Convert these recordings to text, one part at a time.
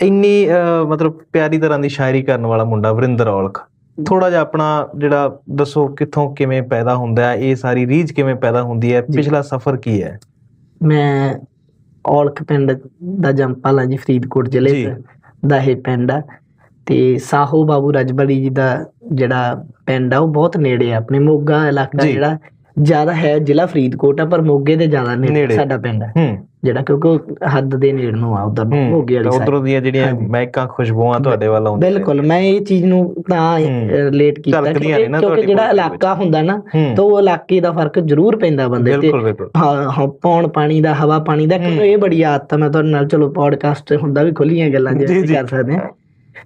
ਇੰਨੀ ਮਤਲਬ ਪਿਆਰੀ ਤਰ੍ਹਾਂ ਦੀ ਸ਼ਾਇਰੀ ਕਰਨ ਵਾਲਾ ਮੁੰਡਾ ਵਰਿੰਦਰ ਔਲਖ ਥੋੜਾ ਜਿਹਾ ਆਪਣਾ ਜਿਹੜਾ ਦੱਸੋ ਕਿੱਥੋਂ ਕਿਵੇਂ ਪੈਦਾ ਹੁੰਦਾ ਹੈ ਇਹ ਸਾਰੀ ਰੀਝ ਕਿਵੇਂ ਪੈਦਾ ਹੁੰਦੀ ਹੈ। ਪਿਛਲਾ ਸਫ਼ਰ ਕੀ ਹੈ ਮੈਂ ਔਲਖ ਪਿੰਡ ਦਾ ਜੰਪਾਲਾ ਜੀ ਫਰੀਦਕੋਟ ਜ਼ਿਲ੍ਹੇ ਦਾ ਇਹ ਪਿੰਡ ਆ ਤੇ ਸਾਹੋ ਬਾਬੂ ਰਜਬੜੀ ਜੀ ਦਾ ਜਿਹੜਾ ਪਿੰਡ ਆ ਉਹ ਬਹੁਤ ਨੇੜੇ ਆ ਆਪਣੇ ਮੋਗਾ ਇਲਾਕਾ। ਜਿਹੜਾ ਜ਼ਿਆਦਾ ਹੈ ਜ਼ਿਲ੍ਹਾ ਫਰੀਦਕੋਟ ਆ ਪਰ ਮੋਗੇ ਦੇ ਜ਼ਿਆਦਾ ਨੇੜੇ। ਸਾਡਾ ਪਿੰਡ ਹੂੰ ਜਿਹੜਾ ਕਿਉਂਕਿ ਹੱਦ ਦੇ ਨੇੜ ਨੂੰ ਆ ਉਧਰ ਮੋਗੇ ਵਾਲੀ ਸਾਈਡ ਉਧਰੋਂ ਦੀਆਂ ਜਿਹੜੀਆਂ। ਮਹਿਕਾਂ ਖੁਸ਼ਬੂਆਂ ਤੁਹਾਡੇ ਵੱਲ ਆਉਂਦੀਆਂ। ਬਿਲਕੁਲ ਮੈਂ ਇਹ ਚੀਜ਼ ਨੂੰ ਤਾਂ। ਰਿਲੇਟ ਕੀਤਾ ਕਿਉਂਕਿ ਜਿਹੜਾ। ਇਲਾਕਾ ਹੁੰਦਾ ਨਾ ਤਾਂ ਉਹ ਇਲਾਕੇ ਦਾ ਫ਼ਰਕ ਜ਼ਰੂਰ ਪੈਂਦਾ ਬੰਦੇ ਤੇ ਹਾਂ ਪੌਣ ਪਾਣੀ ਦਾ ਹਵਾ ਪਾਣੀ ਦਾ। ਇਹ ਬੜੀ ਆਦਤ ਮੈਂ ਤੁਹਾਡੇ ਨਾਲ ਚਲੋ ਪੋਡਕਾਸਟ ਹੁੰਦਾ ਵੀ ਖੁੱਲੀਆਂ ਗੱਲਾਂ ਜੀ। ਕਰ ਸਕਦੇ ਹਾਂ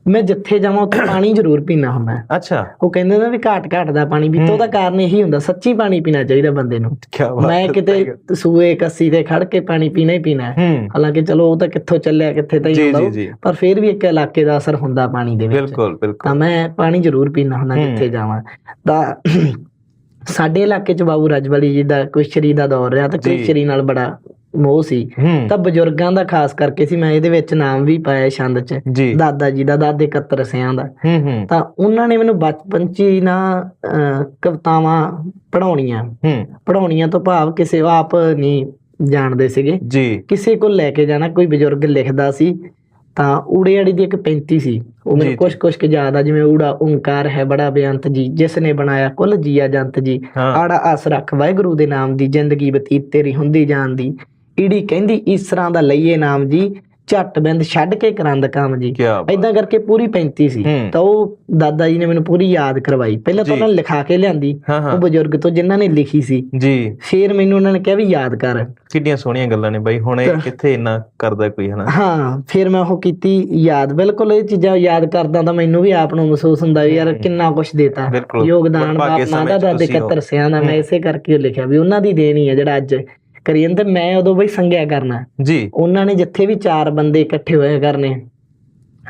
ਮੈਂ ਜਿੱਥੇ ਜਾਵਾਂ ਉੱਥੇ ਪਾਣੀ ਜ਼ਰੂਰ ਪੀਣਾ ਹੁੰਦਾ। ਅੱਛਾ। ਉਹ ਕਹਿੰਦੇ ਨੇ ਵੀ ਘਾਟ ਘਾਟ ਦਾ ਪਾਣੀ ਪੀਤੋ। ਉਹਦਾ ਕਾਰਨ ਇਹੀ ਹੁੰਦਾ ਸੱਚੀ ਪਾਣੀ ਪੀਣਾ ਚਾਹੀਦਾ ਬੰਦੇ ਨੂੰ। ਮੈਂ ਕਿਤੇ ਸੂਏ ਕੱਸੀ ਤੇ ਖੜ ਕੇ ਪਾਣੀ ਪੀਣਾ ਹੀ ਪੀਣਾ। ਹਾਲਾਂਕਿ ਚਲੋ ਉਹ ਤਾਂ ਕਿੱਥੋਂ ਚੱਲਿਆ ਕਿੱਥੇ ਤਾਂ ਹੀ ਹੁੰਦਾ ਪਰ ਫਿਰ ਵੀ ਇੱਕ ਇਲਾਕੇ ਦਾ ਅਸਰ ਹੁੰਦਾ ਪਾਣੀ ਦੇ ਵਿੱਚ। ਬਿਲਕੁਲ ਤਾਂ ਬਿਲਕੁਲ ਮੈਂ ਪਾਣੀ ਜ਼ਰੂਰ ਪੀਣਾ ਹੁੰਦਾ। ਜਿੱਥੇ ਜਾਵਾਂ। ਤਾਂ ਸਾਡੇ ਇਲਾਕੇ 'ਚ ਬਾਬੂ ਰਜਵਾਲੀ ਜੀ ਦਾ ਕੁਸ਼ਰੀ ਦਾ ਦੌਰ ਰਿਹਾ ਤਾਂ। ਕੁਸ਼ਰੀ ਨਾਲ ਬੜਾ ਮੋਹ ਸੀ। ਤਾਂ ਬਜ਼ੁਰਗਾਂ ਦਾ ਖਾਸ ਕਰਕੇ ਸੀ ਮੈਂ ਇਹਦੇ ਵਿੱਚ ਨਾਮ ਵੀ ਪਾਇਆ ਛੰਦ 'ਚ। ਦਾਦਾ ਜੀ ਦਾ ਦਾਦੇ 71 ਰਸਿਆਂ ਦਾ। ਤਾਂ ਉਹਨਾਂ ਨੇ ਮੈਨੂੰ ਬਚਪਨ 'ਚ ਹੀ ਨਾ ਕਵਿਤਾਵਾਂ ਪੜਾਉਣੀਆਂ ਪੜਾਉਣੀਆਂ ਤੋਂ ਭਾਵ ਕਿਸੇ ਆਪ ਨਹੀਂ ਜਾਣਦੇ ਸੀਗੇ। ਜੀ। ਕਿਸੇ ਕੋਲ ਲੈ ਕੇ ਜਾਣਾ ਕੋਈ ਬਜ਼ੁਰਗ ਲਿਖਦਾ ਸੀ ਤਾਂ ਊੜੇ ਆੜੀ ਦੀ ਇੱਕ 35 ਸੀ। ਉਹ ਮੈਨੂੰ। ਕੁਛ ਕੁਛ ਕੁ ਯਾਦ ਆ ਜਿਵੇਂ ਊੜਾ ਓੰਕਾਰ ਹੈ ਬੜਾ ਬੇਅੰਤ ਜੀ ਜਿਸ ਨੇ ਬਣਾਇਆ ਕੁੱਲ ਜੀਆ ਜੰਤ ਜੀ। ਆੜਾ ਆਸ ਰੱਖ ਵਾਹਿਗੁਰੂ ਦੇ ਨਾਮ ਦੀ ਜ਼ਿੰਦਗੀ ਬਤੀਤ ਤੇਰੀ ਹੁੰਦੀ ਜਾਣ ਦੀ ਈੜੀ ਕਹਿੰਦੀ ਈਸਰਾਂ ਦਾ ਲਈਏ ਨਾਮ ਜੀ ਝੱਟ ਬਿੰਦ ਛੱਡ ਕੇ ਕਰੰਦ ਕੰਮ ਜੀ ਐਦਾਂ ਕਰਕੇ ਪੂਰੀ 35 ਸੀ। ਤਾਂ ਉਹ ਦਾਦਾ ਜੀ ਨੇ ਮੈਨੂੰ ਪੂਰੀ ਯਾਦ ਕਰਵਾਈ ਪਹਿਲਾਂ ਤਾਂ। ਉਹਨਾਂ ਨੇ ਲਿਖਾ ਕੇ ਲਿਆਂਦੀ ਉਹ ਬਜ਼ੁਰਗ ਤੋਂ ਜਿਨ੍ਹਾਂ ਨੇ ਲਿਖੀ ਸੀ ਜੀ ਫਿਰ ਮੈਨੂੰ ਉਹਨਾਂ ਨੇ ਕਿਹਾ ਵੀ ਯਾਦ ਕਰ ਕਿੰਨੀਆਂ ਸੋਹਣੀਆਂ ਗੱਲਾਂ ਨੇ ਬਾਈ ਹੁਣ ਇਹ ਕਿੱਥੇ ਇੰਨਾ ਕਰਦਾ ਕੋਈ ਹਨਾ ਹਾਂ ਫਿਰ ਮੈਂ ਉਹ ਕੀਤੀ ਯਾਦ ਬਿਲਕੁਲ ਇਹ ਚੀਜ਼ਾਂ ਯਾਦ ਕਰਦਾ ਤਾਂ ਮੈਨੂੰ ਵੀ ਆਪ ਨੂੰ ਮਹਿਸੂਸ ਹੁੰਦਾ ਵੀ ਯਾਰ। ਕਿੰਨਾ ਕੁਝ ਦੇਤਾ। ਯੋਗਦਾਨ ਬਾਪ ਮਾਂ ਦਾ ਦਾਦੇ ਤੁਸੀਂ ਹੋ। 71 ਸਿਆਂ ਦਾ ਮੈਂ। ਇਸੇ ਕਰਕੇ ਲਿਖਿਆ ਵੀ ਉਹਨਾਂ ਦੀ ਦੇਣ ਹੈ ਜਿਹੜਾ ਅੱਜ ਕਰੀ ਜਾਂਦੇ ਮੈਂ ਉਦੋਂ ਬਈ ਸੰਗਿਆ ਕਰਨਾ। ਜੀ। ਉਹਨਾਂ ਨੇ ਜਿੱਥੇ ਵੀ ਚਾਰ ਬੰਦੇ ਇਕੱਠੇ ਹੋਏ ਕਰਨੇ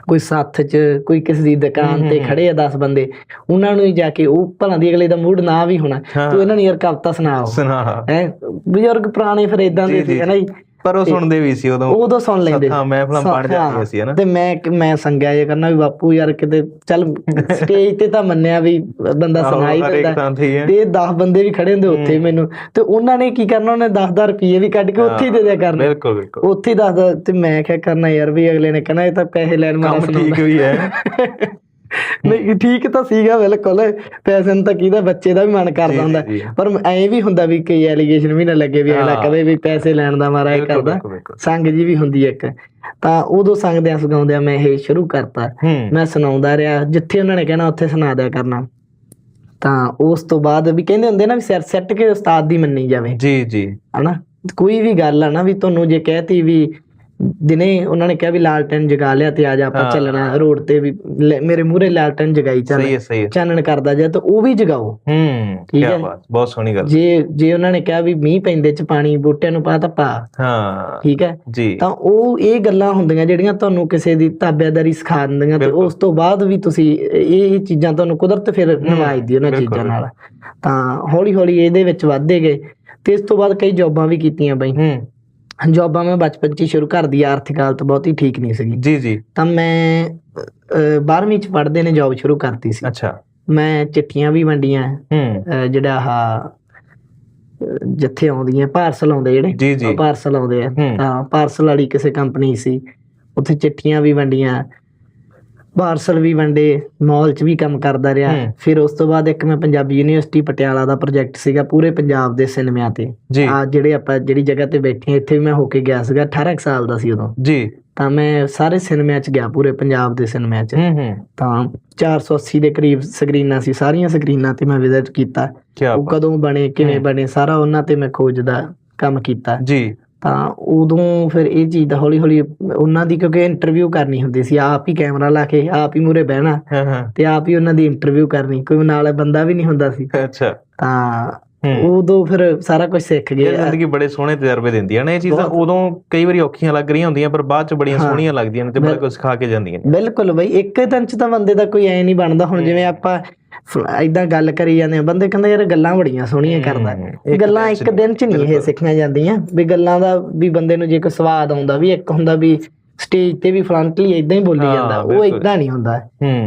ਕੋਈ ਸੱਥ 'ਚ ਕੋਈ ਕਿਸੇ ਦੀ ਦੁਕਾਨ ਤੇ। ਖੜੇ ਆ 10 ਬੰਦੇ ਉਹਨਾਂ ਨੂੰ ਹੀ ਜਾ ਕੇ ਉਹ ਭਲਾਂ ਦੀ ਅਗਲੇ ਦਾ ਮੂਡ ਨਾ ਵੀ ਹੋਣਾ। ਤੂੰ ਇਹਨਾਂ ਨੂੰ ਯਾਰ ਕਵਿਤਾ ਸੁਣਾਓ ਸੁਣਾ। ਹੈ? ਬਜ਼ੁਰਗ ਪੁਰਾਣੇ ਫਿਰ ਇਦਾਂ ਦੇ ਸੀ ਹੈ ਨਾ ਜੀ? ਪਰ ਉਹ ਸੁਣਦੇ ਵੀ ਸੀ ਉਦੋਂ ਉਦੋਂ ਸੁਣ ਲੈਂਦੇ ਹਾਂ ਮਹਿਫਲਾਂ ਸੁਣ- ਪੜ ਜਾਂਦੀਆਂ ਹਾਂ। ਸੀ ਹਨਾ? ਤੇ ਮੈਂ ਮੈਂ ਸੰਗਿਆ ਇਹ ਕਰਨਾ ਵੀ ਬਾਪੂ ਯਾਰ ਕਿਤੇ ਚੱਲ ਸਟੇਜ ਤੇ ਤਾਂ ਮੰਨਿਆ ਵੀ ਬੰਦਾ ਸੁਣਾਈ ਦਿੰਦਾ। ਤੇ ਹੀ ਹੈ। ਤੇ 10 ਬੰਦੇ ਵੀ ਖੜੇ ਹੁੰਦੇ ਉੱਥੇ। ਮੈਨੂੰ। ਤੇ ਉਹਨਾਂ ਨੇ ਕੀ ਕਰਨਾ ਉਹਨੇ 10-10 ਰੁਪਏ ਵੀ ਕੱਢ ਕੇ ਉੱਥੇ ਹੀ ਦੇ ਦਿਆ ਕਰਨੇ। ਬਿਲਕੁਲ ਬਿਲਕੁਲ। ਉੱਥੇ ਹੀ ਦੱਸਦਾ ਤੇ ਮੈਂ ਕਿਹਾ ਕਰਨਾ ਯਾਰ ਵੀ ਅਗਲੇ ਨੇ ਕਹਿਣਾ ਇਹ ਤਾਂ ਪੈਸੇ ਲੈਣ ਵਾਲਾ ਕੰਮ ਠੀਕ ਸੁਣਾਉਂਦਾ। ਵੀ ਹੈ। ਨਹੀਂ ਠੀਕ ਤਾਂ ਸੀਗਾ ਬਿਲਕੁਲ ਪੈਸੇ ਨੂੰ ਤਾਂ ਕਿਹਦਾ ਬੱਚੇ ਦਾ ਵੀ ਮਨ ਕਰਦਾ ਹੁੰਦਾ। ਪਰ ਐਂ ਵੀ ਹੁੰਦਾ ਵੀ ਕਈ ਐਲੀਗੇਸ਼ਨ ਵੀ ਨਾ ਲੱਗੇ ਵੀ ਅਗਲਾ। ਕਵੇ ਵੀ ਪੈਸੇ ਲੈਣ ਦਾ ਮਾਰਾ ਇਹ ਕਰਦਾ। ਸੰਗ ਜੀ ਵੀ ਹੁੰਦੀ ਇੱਕ। ਤਾਂ ਉਦੋਂ ਸੰਗਦਿਆਂ ਸਗਾਉਂਦਿਆਂ ਮੈਂ ਇਹ ਸ਼ੁਰੂ ਕਰਤਾ। ਮੈਂ ਸੁਣਾਉਂਦਾ ਰਿਹਾ। ਜਿੱਥੇ ਉਹਨਾਂ ਨੇ ਕਹਿਣਾ ਉੱਥੇ ਸੁਣਾ ਦਿਆ ਕਰਨਾ। ਤਾਂ ਉਸ ਤੋਂ ਬਾਅਦ ਵੀ ਕਹਿੰਦੇ ਹੁੰਦੇ ਨਾ ਵੀ ਸਿਰ ਸੱਟ ਕੇ ਉਸਤਾਦ ਦੀ ਮੰਨੀ ਜਾਵੇ। ਜੀ ਜੀ। ਹਨਾ? ਕੋਈ ਵੀ ਗੱਲ ਆ ਨਾ ਵੀ ਤੁਹਾਨੂੰ ਜੇ ਕਹਿਤੀ ਵੀ ਦਿਨੇ ਉਹਨਾਂ ਨੇ ਕਿਹਾ ਵੀ ਲਾਲਟਨ ਜਗਾ ਲਿਆ ਤੇ ਆ ਜਾ ਆਪਾਂ। ਚੱਲਣਾ ਰੋਡ ਤੇ ਵੀ ਮੇਰੇ ਮੂਹਰੇ ਲਾਲਟਨ ਜਗਾਈ ਚੱਲ। ਸਹੀ ਹੈ ਸਹੀ ਹੈ। ਚਾਨਣ ਕਰਦਾ ਜਾ ਤਾਂ ਉਹ ਵੀ ਜਗਾਓ। ਹੂੰ ਕੀ। ਬਾਤ ਬਹੁਤ ਸੋਹਣੀ ਗੱਲ। ਜੇ ਜੇ ਉਹਨਾਂ ਨੇ ਕਿਹਾ ਵੀ ਮੀਂਹ ਪੈਂਦੇ ਚ ਪਾਣੀ ਬੂਟਿਆਂ ਨੂੰ ਪਾ ਤਾਂ ਪਾ। ਹਾਂ। ਠੀਕ ਹੈ। ਜੀ। ਤਾਂ ਉਹ ਇਹ ਗੱਲਾਂ ਹੁੰਦੀਆਂ ਜਿਹੜੀਆਂ ਤੁਹਾਨੂੰ ਕਿਸੇ ਦੀ ਤਾਬਿਆਦਾਰੀ ਸਿਖਾ ਦਿੰਦੀਆਂ ਤੇ। ਉਸ ਤੋਂ ਬਾਅਦ ਵੀ ਤੁਸੀਂ ਇਹ ਇਹ ਚੀਜ਼ਾਂ ਤੁਹਾਨੂੰ ਕੁਦਰਤ ਫਿਰ ਨਿਭਾਈਦੀ ਉਹਨਾਂ ਚੀਜ਼ਾਂ ਨਾਲ। ਤਾਂ ਹੌਲੀ ਹੌਲੀ ਇਹਦੇ ਵਿੱਚ ਵੱਧਦੇ ਗਏ ਤੇ ਇਸ ਤੋਂ ਬਾਅਦ ਕਈ ਜੌਬਾਂ ਵੀ ਕੀਤੀਆਂ ਬਈ। ਹੂੰ। ਜੌਬਾਂ ਮੈਂ ਬਚਪਨ 'ਚ ਹੀ ਸ਼ੁਰੂ ਕਰਦੀ ਆਰਥਿਕ ਹਾਲਤ ਬਹੁਤੀ ਠੀਕ ਨਹੀਂ ਸੀਗੀ। ਜੀ ਜੀ। ਤਾਂ ਮੈਂ 12ਵੀਂ 'ਚ ਪੜ੍ਹਦੇ ਨੇ ਜੌਬ ਸ਼ੁਰੂ ਕਰਤੀ ਸੀ। ਅੱਛਾ। ਮੈਂ ਚਿੱਠੀਆਂ ਵੀ ਵੰਡੀਆਂ ਹੂੰ। ਜਿਹੜਾ ਆਹ ਅਹ ਜਿੱਥੇ ਆਉਂਦੀਆਂ ਪਾਰਸਲ ਆਉਂਦੇ ਜਿਹੜੇ ਪਾਰਸਲ ਆਉਂਦੇ ਆ। ਹੂੰ। ਤਾਂ ਪਾਰਸਲ ਵਾਲੀ ਕਿਸੇ ਕੰਪਨੀ ਸੀ ਉੱਥੇ ਚਿੱਠੀਆਂ ਵੀ ਵੰਡੀਆਂ। ਪਾਰਸਲ ਵੀ ਵੰਡੇ ਮਾਲ 'ਚ ਵੀ ਕੰਮ ਕਰਦਾ ਰਿਹਾ। ਫਿਰ ਉਸ ਤੋਂ ਬਾਅਦ ਇੱਕ ਮੈਂ ਪੰਜਾਬੀ ਯੂਨੀਵਰਸਿਟੀ ਪਟਿਆਲਾ ਦਾ ਪ੍ਰੋਜੈਕਟ ਸੀਗਾ ਪੂਰੇ ਪੰਜਾਬ ਦੇ ਸਿਨੇਮਿਆਂ ਤੇ। ਆ ਜਿਹੜੇ ਆਪਾਂ ਜਿਹੜੀ ਜਗ੍ਹਾ ਤੇ ਬੈਠੇ ਇੱਥੇ ਵੀ ਮੈਂ ਹੋ ਕੇ ਗਿਆ ਸੀਗਾ 18 ਕੁ ਸਾਲ ਦਾ ਸੀ ਉਦੋਂ। ਜੀ। ਤਾਂ ਮੈਂ ਸਾਰੇ ਸਿਨੇਮਿਆਂ 'ਚ ਗਿਆ ਪੂਰੇ ਪੰਜਾਬ ਦੇ ਸਿਨੇਮਿਆਂ 'ਚ। ਹੂੰ ਹੂੰ। ਤਾਂ 480 ਦੇ ਕਰੀਬ ਸਕਰੀਨਾਂ ਸੀ ਸਾਰੀਆਂ ਸਕਰੀਨਾਂ ਤੇ ਮੈਂ ਵਿਜ਼ਿਟ ਕੀਤਾ। ਉਹ ਕਦੋਂ ਬਣੇ ਕਿਵੇਂ। ਬਣੇ ਸਾਰਾ ਉਹਨਾਂ ਤੇ ਮੈਂ ਖੋਜ ਦਾ ਕੰਮ ਕੀਤਾ। ਜੀ। ਤਾਂ ਉਦੋਂ ਫਿਰ ਇਹ ਚੀਜ਼ ਦਾ ਹੌਲੀ ਹੌਲੀ ਉਹਨਾਂ ਦੀ ਕਿਉਂਕਿ ਇੰਟਰਵਿਊ ਕਰਨੀ ਹੁੰਦੀ ਸੀ ਆਪ ਹੀ ਕੈਮਰਾ ਲਾ ਕੇ ਆਪ ਹੀ ਮੂਰੇ ਬਹਿਣਾ ਤੇ ਆਪ ਹੀ ਉਹਨਾਂ ਦੀ ਇੰਟਰਵਿਊ ਕਰਨੀ ਕੋਈ ਨਾਲ ਬੰਦਾ ਵੀ ਨਹੀਂ ਹੁੰਦਾ ਸੀ। ਅੱਛਾ। ਤਾਂ ਉਦੋਂ ਫਿਰ ਸਾਰਾ ਕੁਝ ਸਿੱਖ ਗਏ ਜ਼ਿੰਦਗੀ ਬੜੇ ਸੋਹਣੇ ਤਜਰਬੇ ਦਿੰਦੀਆਂ ਨੇ ਇਹ ਚੀਜ਼ਾਂ। ਉਦੋਂ ਕਈ ਵਾਰੀ ਔਖੀਆਂ ਲੱਗ ਰਹੀਆਂ ਹੁੰਦੀਆਂ ਪਰ ਬਾਅਦ ਚ ਬੜੀਆਂ। ਸੋਹਣੀਆਂ ਲੱਗਦੀਆਂ ਨੇ ਤੇ ਬੜਾ ਕੁਝ ਸਿਖਾ ਕੇ ਜਾਂਦੀਆਂ ਨੇ ਬਿਲਕੁਲ ਬਈ ਇੱਕ ਦਿਨ ਚ ਤਾਂ ਬੰਦੇ ਦਾ ਕੋਈ ਐ ਨਹੀਂ ਬਣਦਾ ਹੁਣ। ਜਿਵੇਂ ਆਪਾਂ ਐਦਾਂ ਗੱਲ ਕਰੀ ਜਾਂਦੇ ਆ ਬੰਦੇ ਕਹਿੰਦੇ ਯਾਰ ਗੱਲਾਂ ਬੜੀਆਂ ਸੋਹਣੀਆਂ ਕਰਦਾ ਗੱਲਾਂ ਇੱਕ ਦਿਨ ਚ ਨਹੀਂ ਇਹ। ਸਿੱਖੀਆਂ ਜਾਂਦੀਆਂ ਵੀ ਗੱਲਾਂ ਦਾ ਵੀ ਬੰਦੇ ਨੂੰ ਜੇ ਕੋਈ ਸਵਾਦ ਆਉਂਦਾ ਵੀ ਇੱਕ ਹੁੰਦਾ ਵੀ ਸਟੇਜ ਤੇ ਵੀ ਫਰੰਟਲੀ ਇਦਾਂ ਹੀ ਬੋਲੀ ਜਾਂਦਾ। ਉਹ। ਇਦਾਂ ਨਹੀਂ ਹੁੰਦਾ।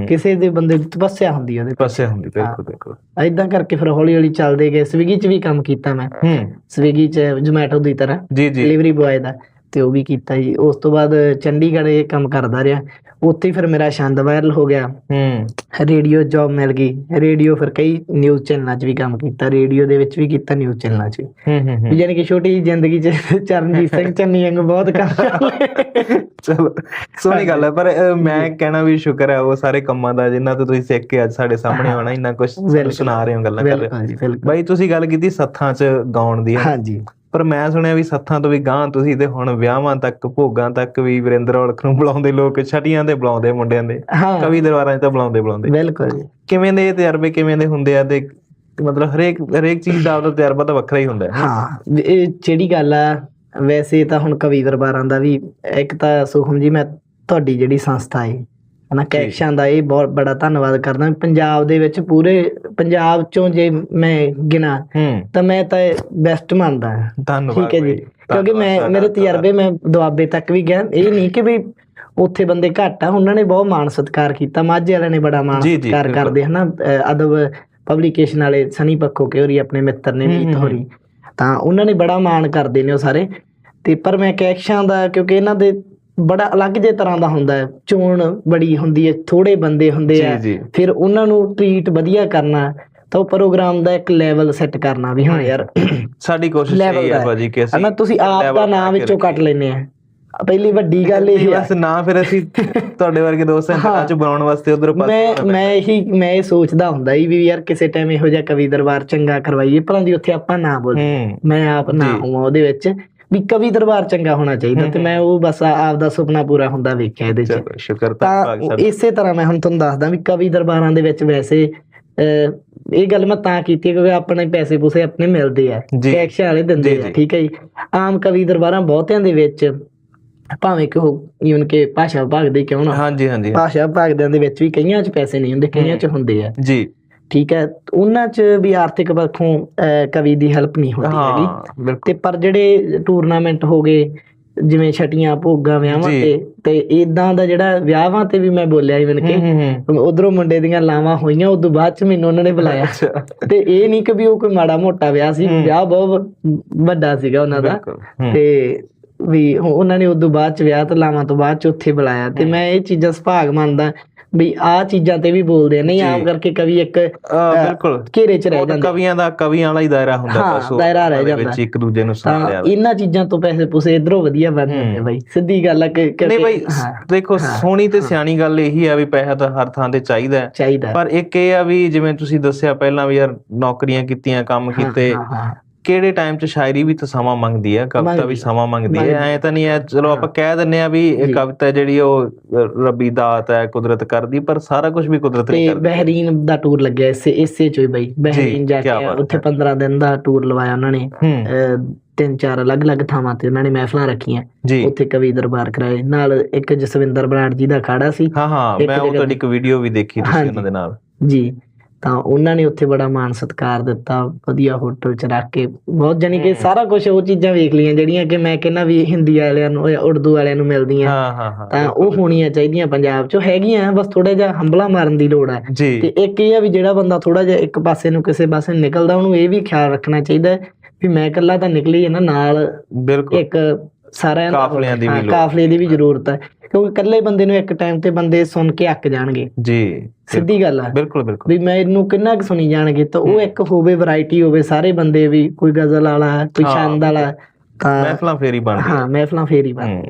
ਕਿਸੇ ਦੇ ਬੰਦੇ ਦੀ ਤਪੱਸਿਆ ਹੁੰਦੀ ਉਹਦੇ ਪਾਸੇ ਹੁੰਦੀ ਬਿਲਕੁਲ ਬਿਲਕੁਲ। ਇਦਾਂ ਕਰਕੇ ਫਿਰ ਹੌਲੀ ਹੌਲੀ ਚੱਲਦੇ ਗਏ। ਸਵਿਗੀ 'ਚ ਵੀ ਕੰਮ ਕੀਤਾ ਮੈਂ। ਸਵਿਗੀ 'ਚ ਜ਼ੋਮੈਟੋ ਦੀ ਤਰ੍ਹਾਂ। ਜੀ ਜੀ। ਡਿਲੀਵਰੀ ਬੁਆਏ ਦਾ। ਤੇ ਉਹ ਵੀ ਕੀਤਾ ਜੀ। ਉਸ ਤੋਂ ਬਾਅਦ ਚੰਡੀਗੜ੍ਹ ਇਹ ਕੰਮ ਕਰਦਾ ਰਿਹਾ। ਉੱਥੇ ਫਿਰ ਮੇਰਾ ਛੰਦ ਵਾਇਰਲ ਹੋ ਗਿਆ। ਹੂੰ। ਰੇਡੀਓ ਜੌਬ ਮਿਲ ਗਈ। ਰੇਡੀਓ ਫਿਰ ਕਈ ਨਿਊਜ਼ ਚੈਨਲਾਂ 'ਚ ਵੀ ਕੰਮ ਕੀਤਾ। ਰੇਡੀਓ ਦੇ ਵਿੱਚ ਵੀ ਕੀਤਾ ਨਿਊਜ਼ ਚੈਨਲਾਂ 'ਚ ਹੂੰ ਹੂੰ ਯਾਨੀ ਕਿ ਛੋਟੀ ਜ਼ਿੰਦਗੀ 'ਚ ਚਰਨਜੀਤ ਸਿੰਘ ਚੰਨੀ ਵਾਂਗ ਬਹੁਤ ਕੰਮ ਕਰ ਲਏ ਚਲੋ ਸੋਹਣੀ ਗੱਲ ਹੈ। ਪਰ ਮੈਂ ਕਹਿਣਾ ਵੀ ਸ਼ੁਕਰ ਹੈ ਉਹ ਸਾਰੇ ਕੰਮਾਂ ਦਾ ਜਿਨ੍ਹਾਂ ਤੋਂ ਤੁਸੀਂ ਸਿੱਖ ਕੇ ਅੱਜ ਸਾਡੇ ਸਾਹਮਣੇ ਆਉਣਾ ਇੰਨਾ ਕੁਝ। ਸੁਣਾ ਰਹੇ ਹੋ ਗੱਲਾਂ ਕਰ ਰਹੇ ਹੋ। ਬਾਈ ਤੁਸੀਂ ਗੱਲ ਕੀਤੀ ਸੱਥਾਂ 'ਚ ਗਾਉਣ ਦੀ। ਹਾਂਜੀ। ਪਰ ਮੈਂ ਸੁਣਿਆ ਵੀ ਸੱਥਾਂ ਤੋਂ ਵੀ ਗਾਂ ਤੁਸੀਂ ਤੇ ਹੁਣ ਵਿਆਹਾਂ ਤੱਕ ਭੋਗਾਂ ਤੱਕ ਵੀ ਵਰਿੰਦਰ ਔਲਖ ਨੂੰ ਬੁਲਾਉਂਦੇ ਲੋਕ ਛਟੀਆਂ ਤੇ ਬੁਲਾਉਂਦੇ ਮੁੰਡਿਆਂ ਦੇ ਕਵੀ ਦਰਬਾਰਾਂ 'ਚ ਤਾਂ ਬੁਲਾਉਂਦੇ ਬੁਲਾਉਂਦੇ। ਬਿਲਕੁਲ ਜੀ। ਕਿਵੇਂ ਦੇ ਤਜਰਬੇ ਕਿਵੇਂ ਦੇ ਹੁੰਦੇ ਆ ਤੇ ਮਤਲਬ ਹਰੇਕ ਹਰੇਕ ਚੀਜ਼ ਦਾ ਆਪਦਾ ਤਜਰਬਾ ਤਾਂ ਵੱਖਰਾ ਹੀ ਹੁੰਦਾ ਹੈ ਹਾਂ ਇਹ ਜਿਹੜੀ ਗੱਲ ਆ ਵੈਸੇ ਤਾਂ ਹੁਣ ਕਵੀ ਦਰਬਾਰਾਂ ਦਾ ਵੀ ਇੱਕ ਤਾਂ ਸੁਖਮ ਜੀ ਮੈਂ ਤੁਹਾਡੀ ਜਿਹੜੀ ਸੰਸਥਾ ਹੈ ਹਨਾ ਕੈਕਸ਼ਾਂ ਦਾ ਇਹ ਬਹੁਤ ਬੜਾ ਧੰਨਵਾਦ ਕਰਦਾ। ਪੰਜਾਬ ਦੇ ਵਿੱਚ ਪੂਰੇ ਪੰਜਾਬ ਚੋਂ ਜੇ ਮੈਂ ਗਿਣਾ ਤਾਂ ਮੈਂ ਤਾਂ ਬੈਸਟ ਮੰਨਦਾ ਧੰਨਵਾਦ ਠੀਕ ਹੈ ਜੀ। ਕਿਉਂਕਿ ਮੈਂ ਮੇਰੇ। ਤਜਰਬੇ ਮੈਂ ਦੁਆਬੇ ਤੱਕ ਵੀ ਗਿਆ। ਇਹ ਨਹੀਂ ਕਿ ਵੀ ਉੱਥੇ ਬੰਦੇ ਘੱਟ ਆ ਉਹਨਾਂ ਨੇ ਬਹੁਤ ਮਾਣ ਸਤਿਕਾਰ ਕੀਤਾ। ਮਾਝੇ ਵਾਲਿਆਂ ਨੇ ਬੜਾ ਮਾਣ ਸਤਿਕਾਰ। ਕਰਦੇ ਹਨਾ। ਅਦਬ ਪਬਲਿਕੇਸ਼ਨ ਵਾਲੇ ਸਨੀ ਪੱਖੋ ਕੇ ਹੋਰੀ ਆਪਣੇ ਮਿੱਤਰ ਨੇ ਮੀਤ ਹੋਰੀ ਤਾਂ ਉਹਨਾਂ ਨੇ ਬੜਾ ਮਾਣ ਕਰਦੇ ਨੇ ਉਹ ਸਾਰੇ। ਤੇ ਪਰ ਮੈਂ ਕੈਕਸ਼ਾਂ ਦਾ ਕਿਉਂਕਿ ਇਹਨਾਂ ਦੇ ਬੜਾ ਅਲੱਗ ਜੇ ਤਰ੍ਹਾਂ ਦਾ ਹੁੰਦਾ ਹੈ। ਚੋਣ ਬੜੀ ਹੁੰਦੀ ਹੈ ਥੋੜੇ ਬੰਦੇ ਹੁੰਦੇ ਆ। ਫਿਰ ਉਹਨਾਂ ਨੂੰ ਟ੍ਰੀਟ ਵਧੀਆ ਕਰਨਾ ਤਾਂ ਉਹ ਪ੍ਰੋਗਰਾਮ ਦਾ ਇੱਕ ਲੈਵਲ ਸੈੱਟ ਕਰਨਾ ਵੀ ਹਾਂ ਯਾਰ। ਸਾਡੀ ਕੋਸ਼ਿਸ਼ ਇਹ ਹੈ ਹੈ। ਭਾਜੀ ਕਿ ਅਸੀਂ ਹਨਾ ਤੁਸੀਂ ਆਪ ਦਾ ਨਾਮ ਵਿੱਚੋਂ ਕੱਟ। ਲੈਨੇ ਆ। ਪਹਿਲੀ ਵੱਡੀ ਗੱਲ ਇਹ ਆ ਬਸ ਨਾ ਫਿਰ ਅਸੀਂ ਤੁਹਾਡੇ ਵਰਗੇ ਦੋਸਤਾਂ ਹਾਂ। ਨੂੰ ਚ ਬਣਾਉਣ ਵਾਸਤੇ ਉਧਰ ਮੈਂ ਮੈਂ ਇਹੀ ਮੈਂ ਇਹ ਸੋਚਦਾ ਹੁੰਦਾ ਸੀ ਵੀ ਯਾਰ ਕਿਸੇ ਟਾਈਮ ਇਹੋ ਜਿਹਾ ਕਵੀ ਦਰਬਾਰ ਚੰਗਾ ਕਰਵਾਈਏ ਭਲਾਂ ਦੀ ਉੱਥੇ ਆਪਾਂ ਨਾ ਬੋਲ ਹੂੰ। ਮੈਂ ਆਪ ਨਾ। ਹੋਵਾਂ ਉਹਦੇ ਵਿੱਚ। ਵੀ ਕਵੀ ਦਰਬਾਰ ਚੰਗਾ ਹੋਣਾ ਚਾਹੀਦਾ ਤੇ ਮੈਂ ਉਹ ਬਸ ਆਪ ਦਾ ਸੁਪਨਾ ਪੂਰਾ ਹੁੰਦਾ ਵੇਖਿਆ ਇਹਦੇ 'ਚ। ਸ਼ੁਕਰ ਤਾਂ ਇਸੇ ਤਰ੍ਹਾਂ ਮੈਂ ਹੁਣ ਤੁਹਾਨੂੰ ਦੱਸਦਾ ਵੀ ਕਵੀ ਦਰਬਾਰਾਂ ਦੇ ਵਿੱਚ ਵੈਸੇ ਇਹ ਗੱਲ ਮੈਂ ਤਾਂ ਕੀਤੀ ਕਿਉਂਕਿ ਆਪਣੇ ਪੈਸੇ ਪੂਸੇ ਆਪਣੇ ਮਿਲਦੇ ਆ। ਟੈਕਸ ਵਾਲੇ ਦਿੰਦੇ ਆ। ਠੀਕ ਹੈ ਜੀ। ਆਮ ਕਵੀ ਦਰਬਾਰਾਂ ਬਹੁਤਿਆਂ ਦੇ ਵਿੱਚ ਭਾਵੇਂ ਕਿ ਉਹ ਈਵਨ ਕਿ ਭਾਸ਼ਾ ਵਿਭਾਗ ਦੇ ਕਿਉਂ ਨਾ ਹਾਂਜੀ ਹਾਂਜੀ ਭਾਸ਼ਾ ਵਿਭਾਗ ਦੇ ਵਿੱਚ ਵੀ ਕਈਆਂ 'ਚ ਪੈਸੇ ਨਹੀਂ ਹੁੰਦੇ ਕਈਆਂ 'ਚ ਹੁੰਦੇ ਆ। ਜੀ। ਠੀਕ ਹੈ ਉਹਨਾਂ 'ਚ ਵੀ ਆਰਥਿਕ ਪੱਖੋਂ ਕਵੀ ਦੀ ਹੈਲਪ ਨਹੀਂ ਹੁੰਦੀ ਹੈਗੀ। ਤੇ ਪਰ ਜਿਹੜੇ ਟੂਰਨਾਮੈਂਟ ਹੋ ਗਏ ਜਿਵੇਂ ਛਟੀਆਂ ਭੋਗਾਂ ਵਿਆਹਾਂ। ਤੇ ਤੇ ਇਦਾਂ ਦਾ ਜਿਹੜਾ ਵਿਆਹਾਂ ਤੇ ਵੀ ਮੈਂ ਬੋਲਿਆ ਇਵਨ ਕਿ ਉਧਰੋਂ ਮੁੰਡੇ ਦੀਆਂ ਲਾਵਾਂ ਹੋਈਆਂ ਉਦੋਂ ਬਾਅਦ ਚ ਮੈਨੂੰ ਉਹਨਾਂ ਨੇ ਬੁਲਾਇਆ। ਤੇ ਇਹ ਨਹੀਂ ਕਿ ਵੀ ਉਹ ਕੋਈ ਮਾੜਾ ਮੋਟਾ ਵਿਆਹ ਸੀ। ਵਿਆਹ ਬਹੁਤ ਵੱਡਾ ਸੀਗਾ ਉਹਨਾਂ ਦਾ। ਤੇ ਵੀ ਉਹ- ਉਹਨਾਂ ਨੇ ਉਦੋਂ ਬਾਅਦ ਚ ਵਿਆਹ ਤੇ ਲਾਵਾਂ ਤੋਂ ਬਾਅਦ ਚ ਉੱਥੇ ਬੁਲਾਇਆ। ਤੇ ਮੈਂ ਇਹ ਚੀਜ਼ਾਂ ਸੁਭਾਗ ਮੰਨਦਾ ਵੀ ਆਹ ਚੀਜ਼ਾਂ ਤੇ ਵੀ ਬੋਲਦੇ ਆ ਨਹੀਂ ਆਮ। ਕਰਕੇ ਕਵੀ ਇੱਕ ਬਿਲਕੁਲ ਘੇਰੇ ਚ ਰਹਿ ਜਾਂਦੇ ਕਵੀਆਂ ਦਾ ਕਵੀਆਂ ਵਾਲਾ ਹੀ ਦਾਇਰਾ ਹੁੰਦਾ ਹਾਂ, ਬਸ ਉਹ ਦਾਇਰਾ ਰਹਿ ਉਹਦੇ ਵਿੱਚ ਜਾਂਦਾ। ਇੱਕ ਦੂਜੇ ਨੂੰ ਸੁਣ ਲਿਆ ਇਹਨਾਂ ਚੀਜ਼ਾਂ ਤੋਂ ਪੈਸੇ ਪੂਸੇ ਇਧਰੋਂ ਵਧੀਆ ਬਣ ਜਾਂਦੇ ਹੂੰ। ਬਾਈ ਸਿੱਧੀ ਗੱਲ ਆ ਕਿ ਨਹੀਂ ਬਈ ਹਾਂ, ਦੇਖੋ ਹਾਂ, ਸੋਹਣੀ ਤੇ ਸਿਆਣੀ ਗੱਲ ਇਹੀ ਆ ਵੀ ਪੈਸਾ ਤਾਂ ਹਰ ਥਾਂ ਤੇ ਚਾਹੀਦਾ ਹੈ ਪਰ ਇੱਕ ਇਹ ਆ ਵੀ ਜਿਵੇਂ ਤੁਸੀਂ ਦੱਸਿਆ ਪਹਿਲਾਂ ਵੀ ਯਾਰ ਨੌਕਰੀਆਂ ਕੀਤੀਆਂ ਕੰਮ ਹਾਂ, ਕੀਤੇ ਹਾਂ, ਹਾਂ। ਕਿਹੜੇ ਟਾਈਮ 'ਚ ਸ਼ਾਇਰੀ ਵੀ ਤਾਂ ਸਮਾਂ ਮੰਗਦੀ ਹੈ ਕਵਿਤਾ ਵੀ। ਸਮਾਂ ਮੰਗਦੀ ਹੈ ਐ ਤਾਂ ਨਹੀਂ ਹੈ ਚਲੋ ਆਪਾਂ ਕਹਿ ਦਿੰਨੇ ਆ ਵੀ ਇਹ। ਕਵਿਤਾ ਜਿਹੜੀ ਉਹ ਰੱਬੀ ਦਾਤ ਹੈ ਕੁਦਰਤ ਕਰਦੀ ਪਰ ਸਾਰਾ ਕੁਝ ਵੀ ਕੁਦਰਤ ਨਹੀਂ ਤੇ ਕਰਦੀ ਬਹਿਰੀਨ ਦਾ ਟੂਰ ਲੱਗਿਆ ਇਸੇ ਇਸੇ ਚੋਂ ਹੀ ਬਈ। ਬਹਿਰੀਨ ਜਾ ਕੇ ਉੱਥੇ ਹੈ। 15 ਦਿਨ ਦਾ ਟੂਰ ਲਵਾਇਆ ਉਹਨਾਂ ਨੇ। ਤਿੰਨ ਚਾਰ ਅਲੱਗ-ਅਲੱਗ ਥਾਵਾਂ ਤੇ ਉਹਨਾਂ ਨੇ ਮਹਿਫਲਾਂ ਰੱਖੀਆਂ। ਉੱਥੇ ਕਵੀ ਦਰਬਾਰ ਕਰਾਏ। ਨਾਲ ਇੱਕ ਜਸਵਿੰਦਰ ਬਰਾੜ ਜੀ ਦਾ ਅਖਾੜਾ ਸੀ। ਹਾਂ ਹਾਂ ਮੈਂ ਉਹ ਤੁਹਾਡੀ ਇੱਕ ਵੀਡੀਓ ਵੀ ਦੇਖੀ ਤੁਸੀਂ। ਉਹਨਾਂ ਦੇ ਨਾਲ। ਜੀ। ਤਾਂ ਉਹਨਾਂ ਨੇ ਉੱਥੇ ਬੜਾ ਮਾਣ ਸਤਿਕਾਰ ਦਿੱਤਾ ਵਧੀਆ ਹੋਟਲ ਚ ਰੱਖ ਕੇ। ਬਹੁਤ ਜਾਨੀ ਕਿ। ਸਾਰਾ ਕੁਝ ਉਹ ਚੀਜ਼ਾਂ ਵੇਖ ਲਈਆਂ ਜਿਹੜੀਆਂ ਕਿ ਮੈਂ ਕਹਿੰਦਾ ਵੀ ਹਿੰਦੀ ਵਾਲਿਆਂ ਨੂੰ ਜਾਂ ਉਰਦੂ ਵਾਲਿਆਂ ਨੂੰ ਮਿਲਦੀਆਂ। ਹਾਂ ਹਾਂ ਹਾਂ ਤਾਂ ਉਹ ਹੋਣੀਆਂ ਚਾਹੀਦੀਆਂ ਪੰਜਾਬ 'ਚ ਹੈਗੀਆਂ ਬਸ ਥੋੜਾ ਜਿਹਾ ਹੰਬਲਾ ਮਾਰਨ ਦੀ ਲੋੜ ਹੈ। ਤੇ ਇੱਕ ਇਹ ਆ ਵੀ ਜਿਹੜਾ ਬੰਦਾ ਥੋੜਾ ਜਿਹਾ ਇੱਕ ਪਾਸੇ ਨੂੰ ਕਿਸੇ ਪਾਸੇ ਨਿਕਲਦਾ ਉਹਨੂੰ ਇਹ ਵੀ ਖਿਆਲ ਰੱਖਣਾ ਚਾਹੀਦਾ ਵੀ ਮੈਂ ਇਕੱਲਾ ਤਾਂ ਨਿਕਲੀ ਹੈ ਨਾ ਨਾਲ ਬਿਲਕੁਲ। ਇੱਕ ਸਾਰਿਆਂ ਦਾ ਕਾਫਲਿਆਂ ਦੀ ਵੀ ਹਾਂ, ਲੋੜ। ਕਾਫਲੇ ਦੀ ਵੀ ਜ਼ਰੂਰਤ ਹੈ। ਕਿਉਂਕਿ ਇਕੱਲੇ ਬੰਦੇ ਨੂੰ ਇੱਕ ਟਾਈਮ ਤੇ ਬੰਦੇ ਸੁਣ ਕੇ ਅੱਕ ਜਾਣਗੇ। ਜੀ ਸਿੱਧੀ ਗੱਲ ਆ ਬਿਲਕੁਲ ਬਿਲਕੁਲ। ਵੀ ਮੈਂ ਇਹਨੂੰ ਕਿੰਨਾ ਕੁ ਸੁਣੀ ਜਾਣਗੇ ਤਾਂ ਉਹ। ਇੱਕ ਹੋਵੇ ਵੈਰਾਈਟੀ ਹੋਵੇ ਸਾਰੇ ਬੰਦੇ ਵੀ ਕੋਈ ਗਜ਼ਲ ਵਾਲਾ ਕੋਈ ਛੰਦ ਵਾਲਾ ਤਾਂ ਮਹਿਫਲਾਂ ਫੇਰੀ ਬਣਦੀ ਹਾਂ ਮਹਿਫਲਾਂ ਫੇਰ ਹੀ ਬਣ ਹੂੰ।